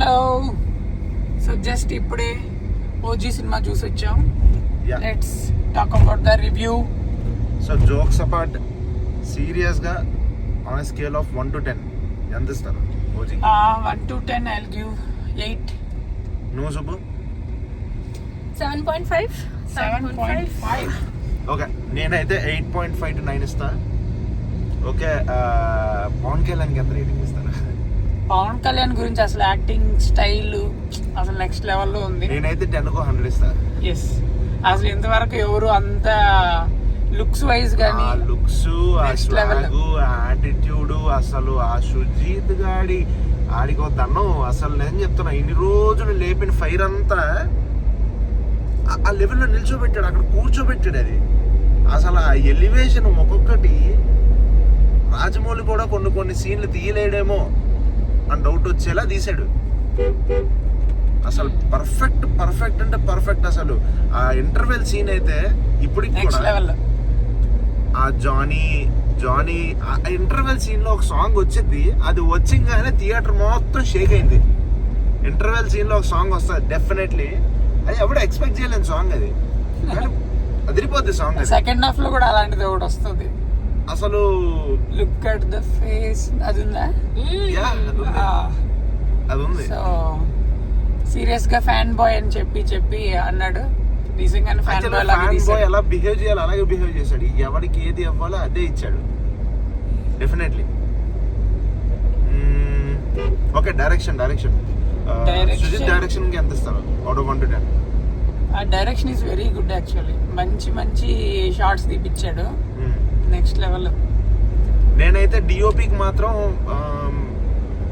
Hello. So just ఇప్పుడే OG cinema చూసి వచ్చాం. Let's talk about the review so jokes apart సీరియస్గా on scale of one to ten ఎంత ఇస్తారు OG? One to ten I give eight నువ్వు Subbu? Seven point five seven point five okay నేనైతే eight point five to nine ఇస్తా. Okay Pawan కళ్యాణ్కి ఎంత rating ఇస్తాను? పవన్ కళ్యాణ్ గురించి అసలు యాక్టింగ్ స్టైల్ అసలు నెక్స్ట్ లెవెల్లో ఉంది. నేనైతే టెన్కు హండ్రెడ్ ఇస్తా. ఎస్ అసలు ఇంతవరకు ఎవరు అంత లుక్స్ వైజ్ కానీ లుక్స్ యాటిట్యూడ్ అసలు ఆ సుజీత్ గాడి ఆడికి దండం అసలు నేను చెప్తున్నా ఇన్ని రోజులు లేపిన ఫైర్ అంతా ఆ- ఆ లెవెల్లో నిల్చోబెట్టాడు అక్కడ కూర్చోబెట్టాడు అది. అసలు ఆ ఎలివేషన్ ఒక్కొక్కటి రాజమౌళి కూడా కొన్ని కొన్ని సీన్లు తీయలేడేమో. అని డౌట్ వచ్చేలా తీసాడు. అసలు పర్ఫెక్ట్ పర్ఫెక్ట్ అంటే పర్ఫెక్ట్ అసలు. ఆ ఇంటర్వెల్ సీన్ అయితే ఇప్పటికి కూడా ఆ జానీ జానీ ఆ ఇంటర్వెల్ సీన్లో ఒక సాంగ్ వచ్చింది అది వచ్చింగానే థియేటర్ మొత్తం షేక్ అయింది. ఇంటర్వెల్ సీన్లో ఒక సాంగ్ వస్తుంది డెఫినెట్లీ అది ఎప్పుడు ఎక్స్పెక్ట్ చేయలేని సాంగ్ అది. అదిరిపోద్ది సాంగ్ అది. సెకండ్ హాఫ్లో కూడా అలాంటిది ఒకటి వస్తుంది. అసలు లుక్ అట్ ద ఫేస్ అది ఉందా అది ఉంది. సో సీరియస్గా ఫ్యాన్ బాయ్ అని చెప్పి చెప్పి అన్నాడు. నిజంగానే ఫ్యాన్ బాయ్ ఫ్యాన్ బాయ్ ఎలా బిహేవ్ చేయాలి అలాగే బిహేవ్ చేశాడు. ఎవరికి ఏది ఇవ్వాలో అదే ఇచ్చాడు. Definitely okay direction direction. Sujeeth డైరెక్షన్కి ఎంత ఇస్తారు out of one to ten ఆ direction is very good actually మంచి మంచి షార్ట్స్ తీపిచ్చాడు. నెక్స్ట్ లెవెల్ నేనైతే డిఓపికి మాత్రం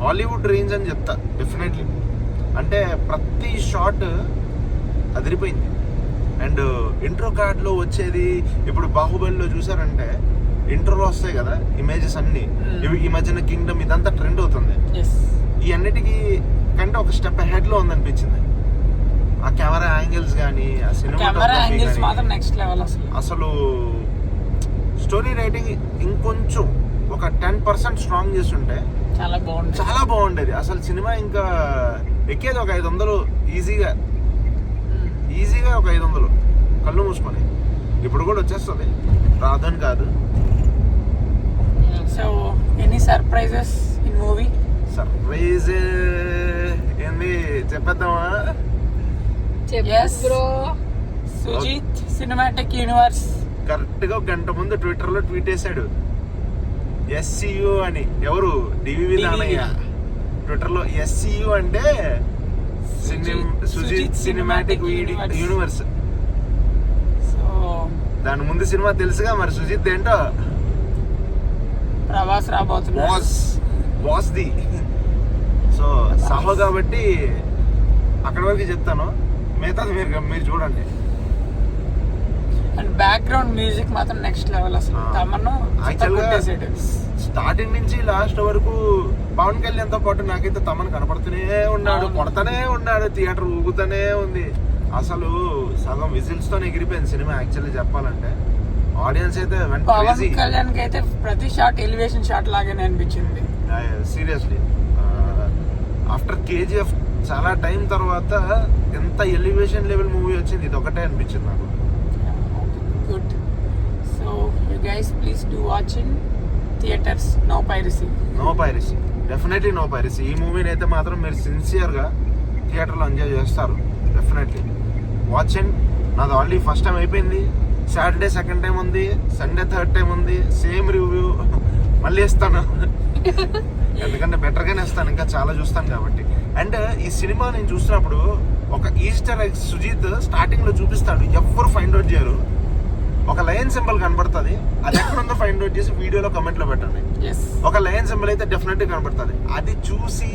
హాలీవుడ్ రేంజ్ అని చెప్తా డెఫినెట్లీ అంటే ప్రతి షాట్ అదిరిపోయింది. అండ్ ఇంట్రో కార్డ్లో వచ్చేది ఇప్పుడు బాహుబలిలో చూసారంటే ఇంట్రోలో వస్తాయి కదా ఇమేజెస్ అన్ని. ఇవి ఈ మధ్యన కింగ్డమ్ ఇదంతా ట్రెండ్ అవుతుంది. ఈ అన్నిటికీ కంటే ఒక స్టెప్ హెడ్లో ఉందనిపించింది. ఆ కెమెరా యాంగిల్స్ కానీ ఆ సినిమా మాత్రం నెక్స్ట్ లెవెల్ అసలు. అసలు స్టోరీ రైటింగ్ ఇంకొంచెం ఒక టెన్ పర్సెంట్ స్ట్రాంగ్ చేస్తుంటే చాలా బాగుంది చాలా బాగుండేది. అసలు సినిమా ఇంకా ఎక్కేది ఒక ఐదు వందలు ఈజీగా ఈజీగా ఒక ఐదు వందలు కళ్ళు మూసుకొని. ఇప్పుడు కూడా వచ్చేస్తుంది. రాదని కాదు. So any surprises in movie? Surprise ఏంది? చెప్పేద్దామా. బ్రో. సుజిత్ సినిమాటిక్ యూనివర్స్ కరెక్ట్గా ఒక గంట ముందు ట్విట్టర్లో ట్వీట్ వేశాడు. ఎస్సియు అని. ఎవరు? డివివి. నానయ్య ట్విట్టర్లో ఎస్సియు అంటే సుజిత్- సినిమాటిక్. యూనివర్స్. సో దాని ముందు సినిమా తెలుసుగా మరి సుజిత్ ఏంటో? ప్రభాస్ రాబోతున్నాడు. Boss. Boss the. So Saaho కాబట్టి అక్కడ వరకు చెప్తాను. మిగతాది మీరు మీరు చూడండి. అండ్ బ్యాక్గ్రౌండ్ మ్యూజిక్ మాత్రం నెక్స్ట్ లెవెల్ అసలు. తమను కొట్టేసాడు స్టార్టింగ్ నుంచి లాస్ట్ వరకు పవన్ కళ్యాణ్తో పాటు నాకైతే తమను కనపడుతూనే ఉన్నాడు. కొడతానే ఉన్నాడు థియేటర్ ఊగుతూనే ఉంది. అసలు సగం విజిల్స్తో ఎగిరిపోయింది సినిమా యాక్చువల్లీ చెప్పాలంటే. ఆడియన్స్ అయితే పవన్ కళ్యాణ్కి అయితే ప్రతి షాట్ ఎలివేషన్ షాట్ లాగానే అనిపించింది. సీరియస్లీ ఆఫ్టర్ కేజీఎఫ్ చాలా టైం తర్వాత ఎంత ఎలివేషన్ లెవెల్ మూవీ వచ్చింది ఇది ఒకటే అనిపించింది నాకు good so guys please do watch in theatres no piracy no piracy definitely no piracy ఈ మూవీని అయితే మాత్రం మీరు సిన్సియర్గా థియేటర్లో ఎంజాయ్ చేస్తారు. డెఫినెట్లీ వాచ్ అండ్ నాది ఆల్రెడీ ఫస్ట్ టైం అయిపోయింది. సాటర్డే సెకండ్ టైం ఉంది. సండే థర్డ్ టైం ఉంది. సేమ్ రివ్యూ మళ్ళీ ఇస్తాను. ఎందుకంటే బెటర్గానే ఇస్తాను. ఇంకా చాలా చూస్తాను కాబట్టి. అండ్ ఈ సినిమా నేను చూస్తున్నప్పుడు ఒక ఈస్టర్ ఎగ్ సుజీత్ స్టార్టింగ్లో చూపిస్తాడు. ఎవ్వరు ఫైండ్ అవుట్ చేయరు. ఒక లయన్ సింబల్ కనబడుతుంది. అది ఎక్కడ ఉందో ఫైండ్ అవుట్ చేసి వీడియోలో కమెంట్లో పెట్టండి. ఒక లయన్ సింబల్ అయితే డెఫినెట్గా కనబడుతుంది. అది చూసి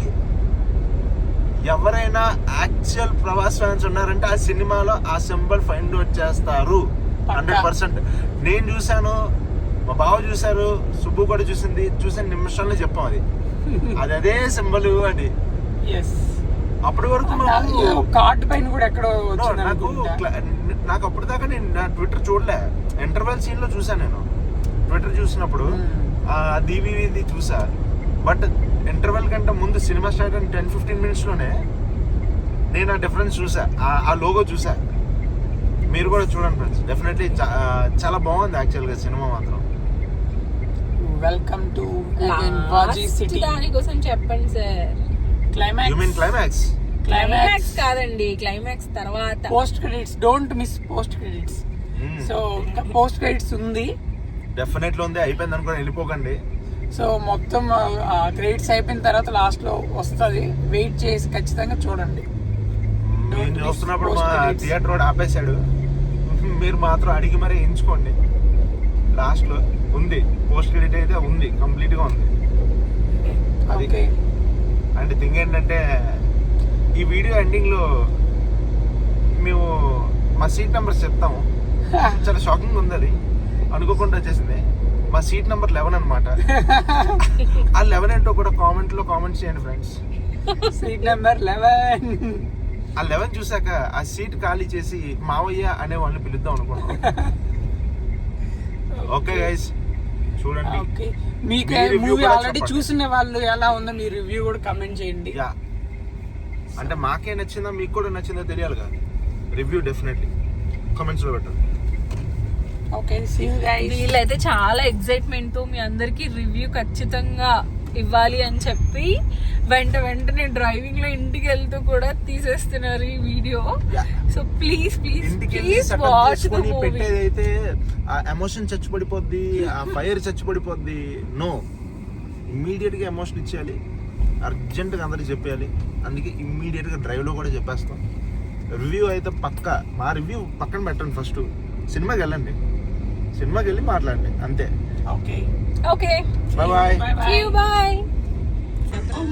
ఎవరైనా యాక్చువల్ ప్రభాస్ ఫ్యాన్స్ ఉన్నారంటే ఆ సినిమాలో ఆ సింబల్ ఫైండ్ అవుట్ చేస్తారు. Hundred percent. నేను చూశాను మా బావ చూశారు సుబ్బు కూడా చూసింది చూసిన నిమిషంలో చెప్పాం అది. అది అదే సింబల్ ఎస్ అప్పటి వరకు నాకు నాకు అప్పుడు దాకా నేను నా ట్విట్టర్ చూడలే. ఇంటర్వెల్ సీన్లో చూసా నేను. ట్విట్టర్ చూసినప్పుడు Hmm. ఆ డివివిది చూసా. బట్ ఇంటర్వెల్ కంటే ముందు సినిమా స్టార్ట్ అయిన టెన్ ఫిఫ్టీన్ మినిట్స్లోనే నేను ఆ డిఫరెన్స్ చూసా. ఆ- ఆ లోగో చూసా. మీరు కూడా చూడండి ఫ్రెండ్స్ డెఫినెట్లీ చాలా బాగుంది యాక్చువల్గా సినిమా మాత్రం. వెల్కమ్ టు సిటీ దానికోసం చెప్పండి sir you mean climax climax కాదండి క్లైమాక్స్ తర్వాత. Post credits don't miss post credits so post credits ఉంది. డెఫినెట్లీ ఉంది అయిపోయింది అనుకోని వెళ్ళిపోకండి. సో మొత్తం క్రెడిట్స్ అయిపోయిన తర్వాత లాస్ట్లో వస్తుంది. వెయిట్ చేసి ఖచ్చితంగా చూడండి. నేను miss చూస్తున్నప్పుడు post మా. థియేటర్ రోడ్ ఆపేశాడు. మీరు మాత్రం అడిగి మరీ ఎంచుకోండి. లాస్ట్లో ఉంది పోస్ట్ క్రెడిట్ అయితే ఉంది కంప్లీట్గా ఉంది. అది. అండ్ థింగ్ ఏంటంటే ఈ వీడియో ఎండింగ్లో మేము మా సీట్ నెంబర్స్ చెప్తాము. చాలా షాకింగ్ ఉంది అది. అనుకోకుండా వచ్చేసింది. మా సీట్ నెంబర్ లెవెన్ అనమాట ఆ లెవెన్ ఏంటో కూడా కామెంట్లో కామెంట్స్ చేయండి ఫ్రెండ్స్ సీట్ నెంబర్ లెవెన్ ఆ లెవెన్ చూసాక ఆ సీట్ ఖాళీ చేసి మావయ్య అనే వాళ్ళని పిలుద్దాం అనుకున్నాం. ఓకే గైస్ చూడండి. మీకు మూవీ ఆల్రెడీ. చూసిన వాళ్ళు ఎలా ఉందో మీ రివ్యూ కూడా కమెంట్ చేయండి. అంటే మాకే నచ్చిందా మీకు కూడా నచ్చిందో తెలియాలి కదా రివ్యూ డెఫినెట్లీ కామెంట్స్లో పెట్టండి. ఓకే సీ యు గైస్ వీళ్ళైతే చాలా ఎక్సైట్మెంట్తో మీ అందరికి రివ్యూ ఖచ్చితంగా ఇవ్వాలి అని చెప్పి వెంట వెంటనే డ్రైవింగ్లో ఇంటికి వెళ్తూ కూడా తీసేస్తున్నారు ఈ video. So please please please watch the movie పెట్టేదైతే ఆ ఎమోషన్ చచ్చిపడిపోద్ది ఆ ఫైర్ చచ్చిపడిపోద్ది. నో ఇమ్మీడియట్గా ఎమోషన్ ఇచ్చేయాలి. అర్జెంట్గా అందరికి చెప్పేయాలి. అందుకే ఇమ్మీడియట్గా డ్రైవ్లో కూడా చెప్పేస్తాం. రివ్యూ అయితే పక్క. మా రివ్యూ పక్కన పెట్టండి ఫస్ట్ సినిమాకి వెళ్ళండి. సినిమాకి వెళ్ళి మాట్లాడండి. అంతే. Okay. Okay. Bye bye bye bye you bye On